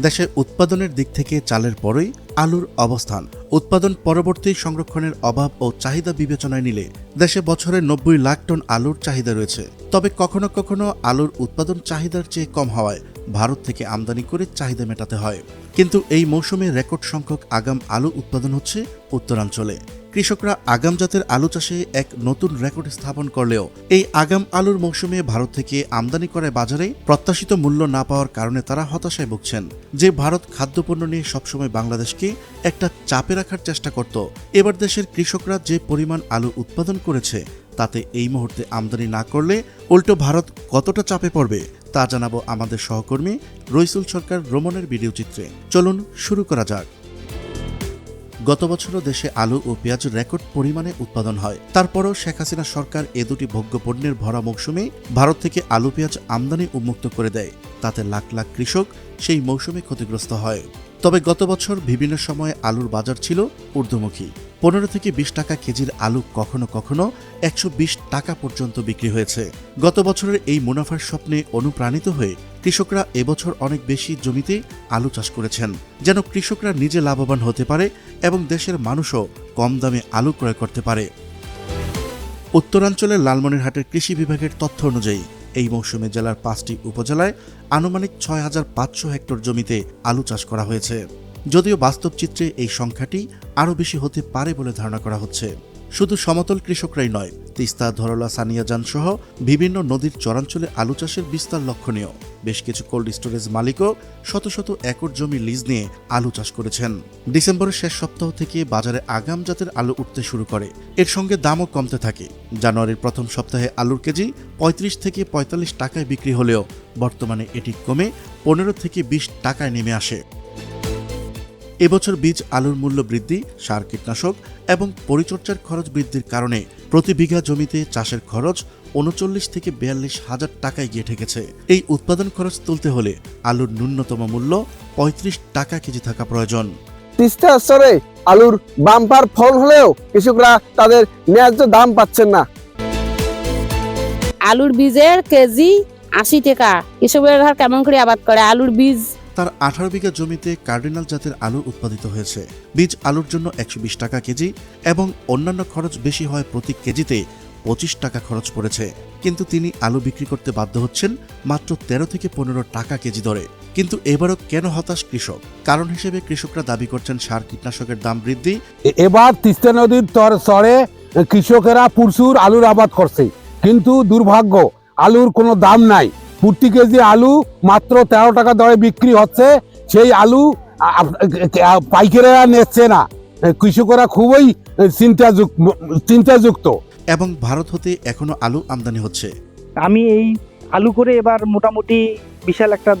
দেশে উৎপাদনের দিক থেকে চালের পরই আলুর অবস্থান। উৎপাদন পরবর্তী সংরক্ষণের অভাব ও চাহিদা বিবেচনায় নিলে দেশে বছরে নব্বই লাখ টন আলুর চাহিদা রয়েছে। তবে কখনো কখনো আলুর উৎপাদন চাহিদার চেয়ে কম হওয়ায় ভারত থেকে আমদানি করে চাহিদা মেটাতে হয়। কিন্তু এই মৌসুমে রেকর্ড সংখ্যক আগাম আলু উৎপাদন হচ্ছে উত্তরাঞ্চলে। কৃষকরা আগাম জাতের আলু চাষে এক নতুন রেকর্ড স্থাপন করলেও এই আগাম আলুর মৌসুমে ভারত থেকে আমদানি করায় বাজারে প্রত্যাশিত মূল্য না পাওয়ার কারণে তারা হতাশায় ভুগছেন যে ভারত খাদ্যপণ্য নিয়ে সবসময় বাংলাদেশকে একটা চাপে রাখার চেষ্টা করত। এবার দেশের কৃষকরা যে পরিমাণ আলু উৎপাদন করেছে, তাতে এই মুহূর্তে আমদানি না করলে উল্টো ভারত কতটা চাপে পড়বে, তা জানাব আমাদের সহকর্মী রইসুল সরকার রোমনের ভিডিও চিত্রে। চলুন শুরু করা যাক। গত বছরও দেশে আলু ও পেঁয়াজ রেকর্ড পরিমাণে উৎপাদন হয়। তারপরও শেখ হাসিনা সরকার এ দুটি ভোগ্য পণ্যের ভরা মৌসুমে ভারত থেকে আলু, পেঁয়াজ আমদানি উন্মুক্ত করে দেয়। তাতে লাখ লাখ কৃষক সেই মৌসুমে ক্ষতিগ্রস্ত হয়। তবে গত বছর বিভিন্ন সময়ে আলুর বাজার ছিল ঊর্ধ্বমুখী। পনেরো থেকে বিশ টাকা কেজির আলু কখনো কখনো একশো বিশ টাকা পর্যন্ত বিক্রি হয়েছে। গত বছরের এই মুনাফার স্বপ্নে অনুপ্রাণিত হয়ে কৃষকরা এবছর অনেক বেশি জমিতে আলু চাষ করেছেন, যেন কৃষকরা নিজে লাভবান হতে পারে এবং দেশের মানুষও কম দামে আলু ক্রয় করতে পারে। উত্তরাঞ্চলের লালমনিরহাটের কৃষি বিভাগের তথ্য অনুযায়ী, এই মৌসুমে জেলার পাঁচটি উপজেলায় আনুমানিক ছয় হাজার পাঁচশো হেক্টর জমিতে আলু চাষ করা হয়েছে। যদিও বাস্তব চিত্রে এই সংখ্যাটি আরও বেশি হতে পারে বলে ধারণা করা হচ্ছে। শুধু সমতল কৃষকরাই নয়, তিস্তা, ধরলা সানিয়াজান সহ বিভিন্ন নদীর চরাঞ্চলে আলু চাষের বিস্তার লক্ষণীয়। বেশ কিছু কোল্ড স্টোরেজ মালিকও শত শত একর জমি লিজ নিয়ে আলু চাষ করেছেন। ডিসেম্বরের শেষ সপ্তাহ থেকে বাজারে আগাম জাতের আলু উঠতে শুরু করে। এর সঙ্গে দামও কমতে থাকে। জানুয়ারির প্রথম সপ্তাহে আলুর কেজি পঁয়ত্রিশ থেকে পঁয়তাল্লিশ টাকায় বিক্রি হলেও বর্তমানে এটি কমে পনেরো থেকে বিশ টাকায় নেমে আসে। এবছর বীজ আলুর মূল্য বৃদ্ধি সার কীটনাশক এবং পরিচর্যার খরচ বৃদ্ধির কারণে প্রতি বিঘা জমিতে চাষের খরচ উনচল্লিশ থেকে বিয়াল্লিশ হাজার টাকায় গিয়ে ঠেকেছে। এই উৎপাদন খরচ তুলতে হলে আলুর ন্যূনতম মূল্য পঁয়ত্রিশ টাকা কেজি থাকা প্রয়োজন। তিস্তা স্তরে আলুর বাম্পার ফল হলেও কৃষকরা তাদের ন্যায্য দাম পাচ্ছেন না। আলুর বীজের কেজি আশি টাকা। কৃষকের ঘর কেমন করে আবাদ করে? আলুর বীজ তার আঠারো বিঘা জমিতে কার্ডিনাল জাতের আলু উৎপাদিত হয়েছে। বীজ আলুর জন্য একশো বিশ টাকা কেজি এবং অন্যান্য খরচ বেশি হয় প্রতি কেজিতে পঁচিশ টাকা খরচ পড়েছে। কিন্তু তিনি আলু বিক্রি করতে বাধ্য হচ্ছেন মাত্র তেরো থেকে পনেরো টাকা কেজি দরে। কিন্তু এবারও কেন হতাশ কৃষক? কারণ হিসেবে কৃষকরা দাবি করছেন সার কীটনাশকের দাম বৃদ্ধি। এবার তিস্তা নদীর তর চরে কৃষকেরা প্রচুর আলুর আবাদ করছে। কিন্তু দুর্ভাগ্য, আলুর কোনো দাম নাই। প্রতি কেজি আলু মাত্র তেরো টাকা দরে বিক্রি হচ্ছে। সেই আলু পাইকারেরা নিচ্ছে না। কৃষকরা খুবই চিন্তাযুক্ত চিন্তাযুক্ত। এবং ভারত হতে এখনও আলু আমদানি হচ্ছে। আমি এই আলু করে এবার মোটামুটি বিশাল একটা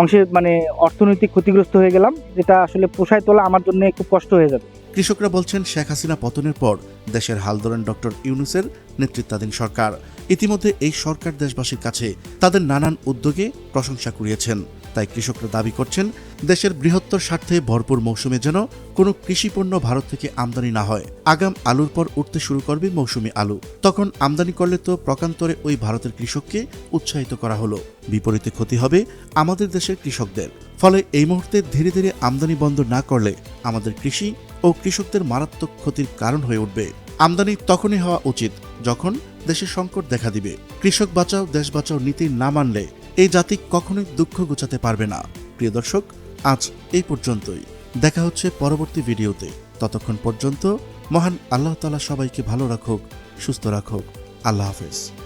অংশে মানে অর্থনৈতিক ক্ষতিগ্রস্ত হয়ে গেলাম যেটা আসলে পোষায় তোলা আমার জন্য খুব কষ্ট হয়ে যাবে। কৃষকরা বলছেন শেখ হাসিনা পতনের পর দেশের হাল ধরেন ডক্টর ইউনুসের নেতৃত্বাধীন সরকার। ইতিমধ্যে এই সরকার দেশবাসীর কাছে তাদের নানান উদ্যোগে প্রশংসা কুড়িয়েছেন। তাই কৃষকরা দাবি করছেন, দেশের বৃহত্তর স্বার্থে ভরপুর মৌসুমে যেন কোনো কৃষিপণ্য ভারত থেকে আমদানি না হয়। আগাম আলুর পর উঠতে শুরু করবে মৌসুমি আলু। তখন আমদানি করলে তো প্রকান্তরে ওই ভারতের কৃষককে উৎসাহিত করা হলো। বিপরীতে ক্ষতি হবে আমাদের দেশের কৃষকদের। ফলে এই মুহূর্তে ধীরে ধীরে আমদানি বন্ধ না করলে আমাদের কৃষি ও কৃষকদের মারাত্মক ক্ষতির কারণ হয়ে উঠবে। আমদানি তখনই হওয়া উচিত যখন দেশে সংকট দেখা দিবে। কৃষক বাঁচাও, দেশ বাঁচাও নীতি না মানলে এই জাতি কখনোই দুঃখ গুছাতে পারবে না। প্রিয় দর্শক, আজ এই পর্যন্তই। দেখা হচ্ছে পরবর্তী ভিডিওতে। ততক্ষণ পর্যন্ত মহান আল্লাহ তালা সবাইকে ভালো রাখুক, সুস্থ রাখুক। আল্লাহ হাফেজ।